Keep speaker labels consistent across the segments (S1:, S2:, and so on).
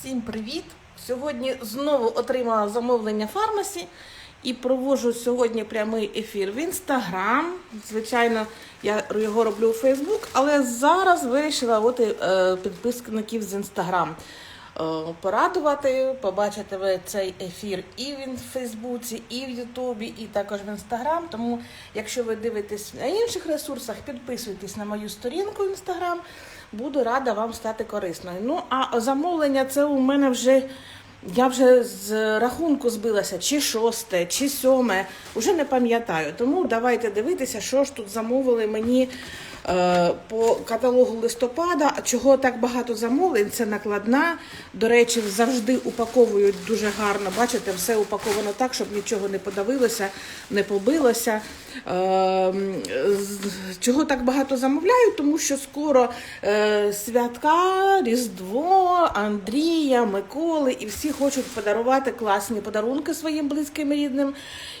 S1: Всім привіт! Сьогодні знову отримала замовлення фармасі і проводжу сьогодні прямий ефір в інстаграм. Звичайно, я його роблю у Фейсбук, але зараз вирішила от е, підписників з інстаграм е, порадувати. Побачите ви цей ефір і в Фейсбуці, і в Ютубі, і також в інстаграм. Тому, якщо ви дивитесь на інших ресурсах, підписуйтесь на мою сторінку інстаграм. Буду рада вам стати корисною. Ну, а замовлення це у мене вже. Я вже з рахунку збилася, чи шосте, чи сьоме, вже не пам'ятаю. Тому давайте дивитися, що ж тут замовили мені по каталогу листопада. Чого так багато замовлень? Це накладна. До речі, завжди упаковують дуже гарно. Бачите, все упаковано так, щоб нічого не подавилося, не побилося. Е, чого так багато замовляю? Тому що скоро е, святка, Різдво, Андрія, Миколи, і всі хочуть подарувати класні подарунки своїм близьким і рідним.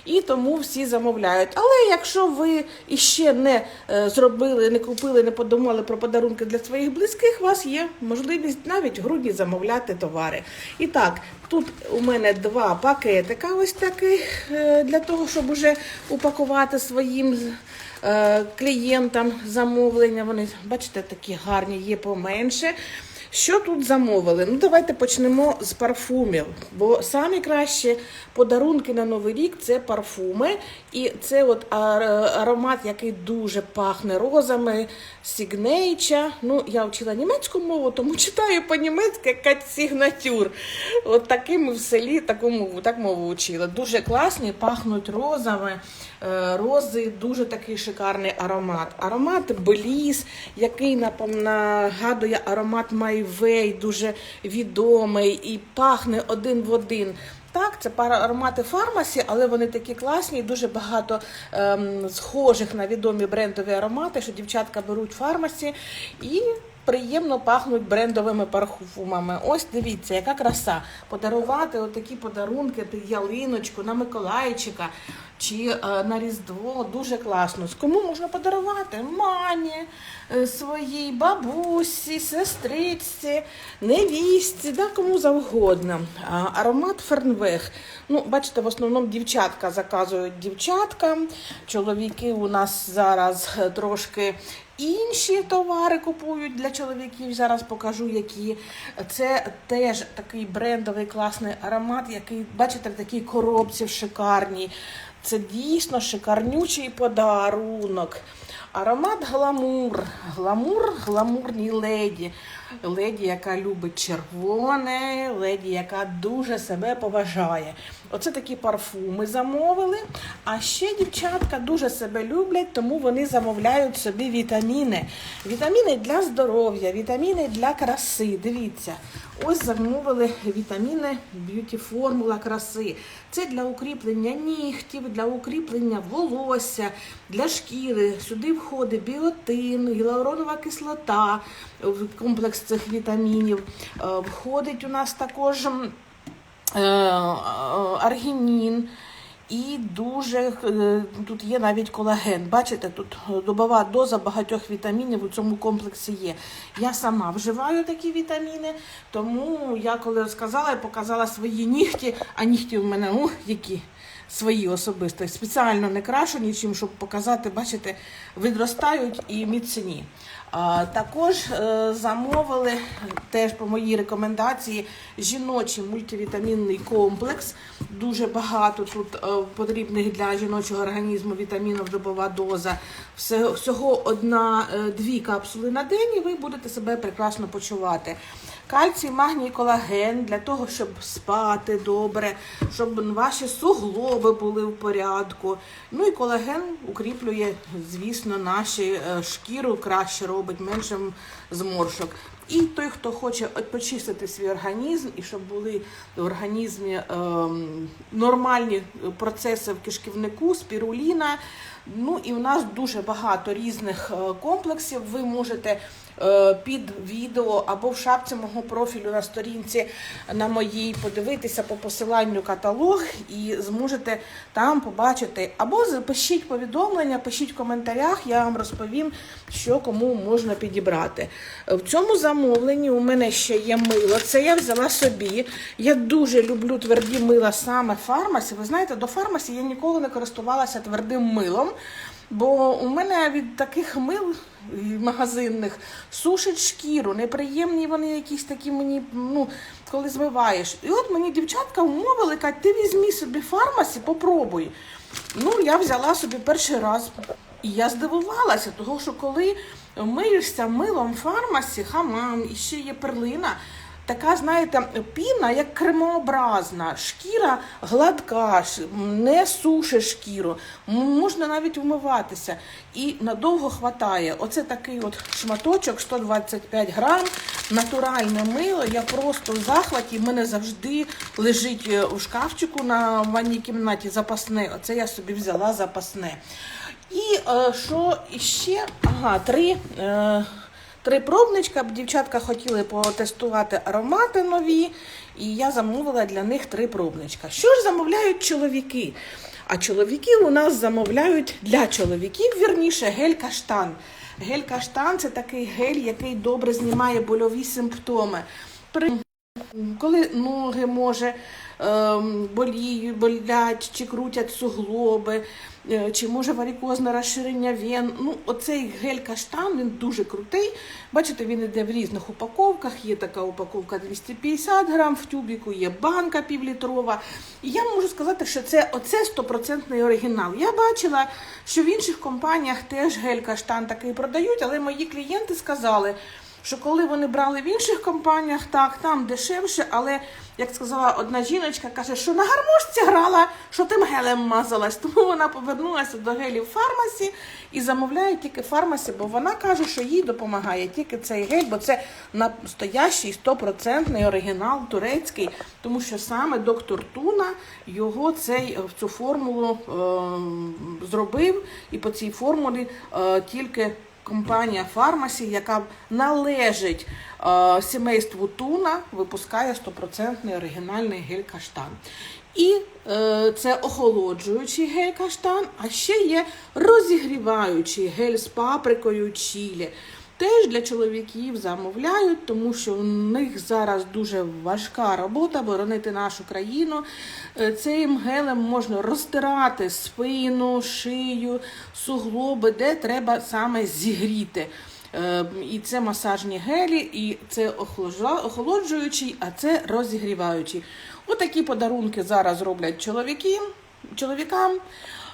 S1: І тому всі замовляють. Але якщо ви іще не е, зробили, не купили, не подумали про подарунки для своїх близьких, у вас є можливість навіть в грудні замовляти товари. І так, тут у мене два пакетика, ось таких, е, для того, щоб уже упакувати своїм е, клієнтам замовлення. Вони, бачите, такі гарні, є поменше. Що тут замовили? Ну, давайте почнемо з парфумів. Бо самі кращі подарунки на Новий рік це парфуми. І це от аромат, який дуже пахне розами, сігнейча. Ну, я вчила німецьку мову, тому читаю по-німецьки кать сігнатюр. От таким в селі таку мову, так мову вчила. Дуже класні, пахнуть розами. Е, Рози дуже такий шикарний аромат. Аромат Беліс, який нагадує аромат Майвей, дуже відомий і пахне один в один. Так, це пара аромати фармасі, але вони такі класні, і дуже багато ем, схожих на відомі брендові аромати, що дівчатка беруть фармасі і приємно пахнуть брендовими парфумами. Ось дивіться, яка краса. Подарувати отакі подарунки, під ялиночку на Миколайчика чи е, на Різдво дуже класно. З Кому можна подарувати? Мамі, е, своїй бабусі, сестричці, невістці, да, кому завгодно. Аромат Фернвех. Ну, бачите, в основному дівчатка заказують дівчаткам. Чоловіки у нас зараз е, трошки інші товари купують для чоловіків. Зараз покажу, які. Це теж такий брендовий класний аромат, який, бачите, в такій коробці шикарній. Це дійсно шикарнючий подарунок. Аромат гламур. Гламур, гламурній леді. Леді, яка любить червоне, леді, яка дуже себе поважає. Оце такі парфуми замовили. А ще дівчатка дуже себе люблять, тому вони замовляють собі вітаміни. Вітаміни для здоров'я, вітаміни для краси. Дивіться, ось замовили вітаміни Beauty Формула краси. Це для укріплення нігтів, для укріплення волосся, для шкіри. Сюди входить біотин, гіалуронова кислота, в комплекс цих вітамінів. Е, Входить у нас також м, е, аргінін. І дуже е, тут є навіть колаген. Бачите, тут добова доза багатьох вітамінів у цьому комплексі є. Я сама вживаю такі вітаміни, тому я коли розказала і показала свої нігті, а нігті в мене ну, які свої особисто. Спеціально не крашу нічим, щоб показати, бачите, відростають і міцні. Також е, замовили теж по моїй рекомендації жіночий мультивітамінний комплекс. Дуже багато тут е, потрібних для жіночого організму вітамінів добова доза. Всього одна-дві капсули на день, і ви будете себе прекрасно почувати. Кальцій, магній, колаген для того, щоб спати добре, щоб ваші суглоби були в порядку. Ну і колаген укріплює, звісно, наші е, шкіру краще робить, менше зморшок. І той, хто хоче почистити свій організм, і щоб були в організмі ем, нормальні процеси в кишківнику, спіруліна, Ну і в нас дуже багато різних е, комплексів. Ви можете е, під відео або в шапці мого профілю на сторінці на моїй подивитися по посиланню каталог і зможете там побачити. Або пишіть повідомлення, пишіть в коментарях, я вам розповім, що кому можна підібрати. В цьому замовленні у мене ще є мило. Це я взяла собі. Я дуже люблю тверді мила саме фармасі. Ви знаєте, до фармасі я ніколи не користувалася твердим милом. Бо у мене від таких мил е, магазинних сушить шкіру, неприємні вони якісь такі мені, ну, коли змиваєш. І от мені дівчатка умовили, кажуть, ти візьми собі фармасі, попробуй. Ну, я взяла собі перший раз. І я здивувалася, того що коли миєшся милом фармасі, хамам, і ще є перлина, така, знаєте, піна, як кремообразна, шкіра гладка, не суше шкіру, можна навіть вмиватися. І надовго хватає. Оце такий от шматочок, 125 грам, натуральне мило. Я просто в захваті. Мене завжди лежить е, у шкафчику на ванній кімнаті запасне. Оце я собі взяла запасне. І е, що іще? Ага, три. Е, Три пробничка, дівчатка хотіли потестувати аромати нові, і я замовила для них три пробничка. Що ж замовляють чоловіки? А чоловіки у нас замовляють для чоловіків, вірніше, гель-каштан. Гель-каштан це такий гель, який добре знімає больові симптоми. При коли ноги може ем, боліють, болять, чи крутять суглоби, чи може варикозне розширення вен. Ну, оцей гель-каштан він дуже крутий. Бачите, він йде в різних упаковках. Є така упаковка 250 грам, в тюбіку є банка півлітрова. І я можу сказати, що це оце стопроцентний оригінал. Я бачила, що в інших компаніях теж гель-каштан такий продають, але мої клієнти сказали що коли вони брали в інших компаніях, так, там дешевше, але, як сказала одна жіночка, каже, що на гармошці грала, що тим гелем мазалась. Тому вона повернулася до гелів фармасі і замовляє тільки фармасі, бо вона каже, що їй допомагає тільки цей гель, бо це настоящий стопроцентний оригінал турецький, тому що саме доктор Туна його цей в цю формулу е, зробив, і по цій формулі е, тільки компанія Фармасі, яка належить е, сімейству Туна, випускає стопроцентний оригінальний гель-каштан. І е, це охолоджуючий гель-каштан, а ще є розігріваючий гель з паприкою чілі. Теж для чоловіків замовляють, тому що у них зараз дуже важка робота боронити нашу країну. Е, Цим гелем можна розтирати спину, шию, суглоби, де треба саме зігріти. Е, І це масажні гелі, і це охолоджуючий, а це розігріваючий. Отакі подарунки зараз роблять чоловіки, чоловікам.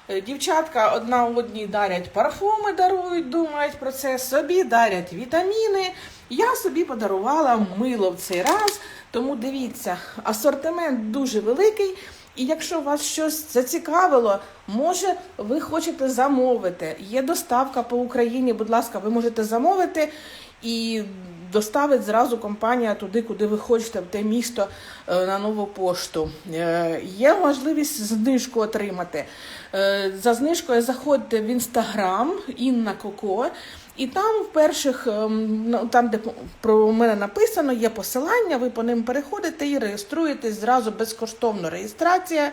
S1: Е, Дівчатка одна одній дарять парфуми, дарують, думають про це, собі дарять вітаміни. Я собі подарувала мило в цей раз, тому дивіться, асортимент дуже великий. І якщо вас щось зацікавило, може ви хочете замовити. Є доставка по Україні, будь ласка, ви можете замовити і доставить зразу компанія туди, куди ви хочете, в те місто е, на нову пошту. Е, Є можливість знижку отримати. Е, За знижкою заходьте в інстаграм Інна Коко. І там в перших, ем, ну, там, де про мене написано, є посилання, ви по ним переходите і реєструєтесь зразу безкоштовно реєстрація.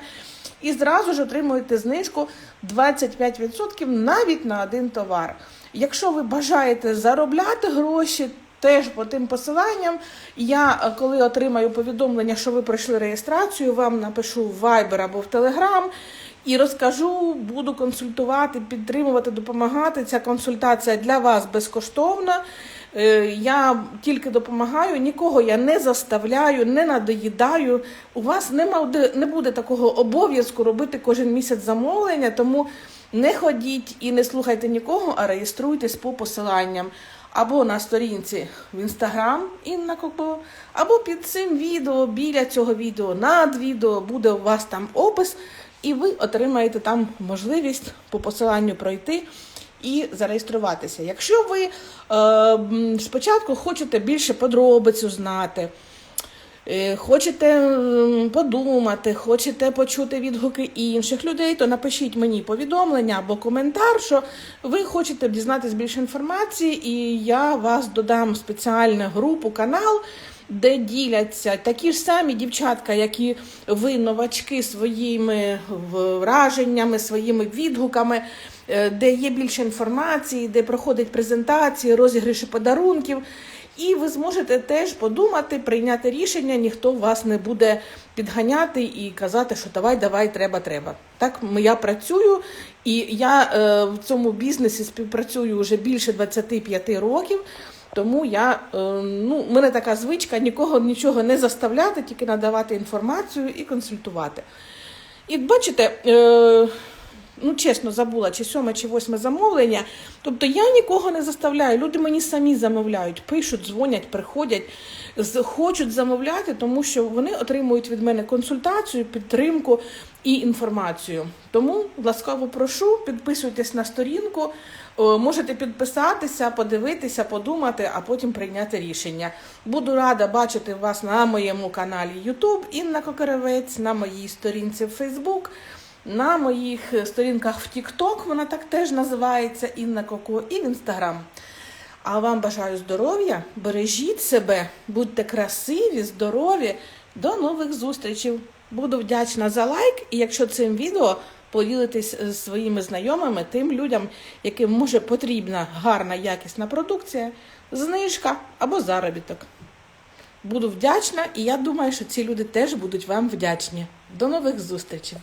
S1: І зразу ж отримуєте знижку 25% навіть на один товар. Якщо ви бажаєте заробляти гроші, теж по тим посиланням, я е, коли отримаю повідомлення, що ви пройшли реєстрацію, вам напишу в Viber або в Telegram і розкажу, буду консультувати, підтримувати, допомагати. Ця консультація для вас безкоштовна. Е, Я тільки допомагаю, нікого я не заставляю, не надоїдаю. У вас нема, не буде такого обов'язку робити кожен місяць замовлення, тому не ходіть і не слухайте нікого, а реєструйтесь по посиланням. Або на сторінці в інстаграм Інна Коко, або під цим відео, біля цього відео, над відео буде у вас там опис, і ви отримаєте там можливість по посиланню пройти і зареєструватися. Якщо ви е, спочатку хочете більше подробиць узнати, хочете подумати, хочете почути відгуки інших людей, то напишіть мені повідомлення або коментар, що ви хочете дізнатися більше інформації, і я вас додам спеціальну групу, канал. Де діляться такі ж самі дівчатка, як і ви, новачки, своїми враженнями, своїми відгуками, е, де є більше інформації, де проходять презентації, розіграші подарунків. І ви зможете теж подумати, прийняти рішення, ніхто вас не буде підганяти і казати, що давай, давай, треба, треба. Так я працюю, і я е, в цьому бізнесі співпрацюю вже більше 25 років. Тому я е, ну, в мене така звичка нікого нічого не заставляти, тільки надавати інформацію і консультувати. І бачите, е, ну чесно забула, чи сьоме, чи восьме замовлення. Тобто я нікого не заставляю. Люди мені самі замовляють, пишуть, дзвонять, приходять, хочуть замовляти, тому що вони отримують від мене консультацію, підтримку і інформацію. Тому ласкаво прошу, підписуйтесь на сторінку. Можете підписатися, подивитися, подумати, а потім прийняти рішення. Буду рада бачити вас на моєму каналі YouTube Інна Кокаревець, на моїй сторінці в Facebook, на моїх е, сторінках в TikTok, вона так теж називається Інна Коко, і в Instagram. А вам бажаю здоров'я, бережіть себе, будьте красиві, здорові. До нових зустрічей. Буду вдячна за лайк, і якщо цим відео поділитесь з своїми знайомими, тим людям, яким може потрібна гарна якісна продукція, знижка або заробіток. Буду вдячна, і я думаю, що ці люди теж будуть вам вдячні. До нових зустрічей!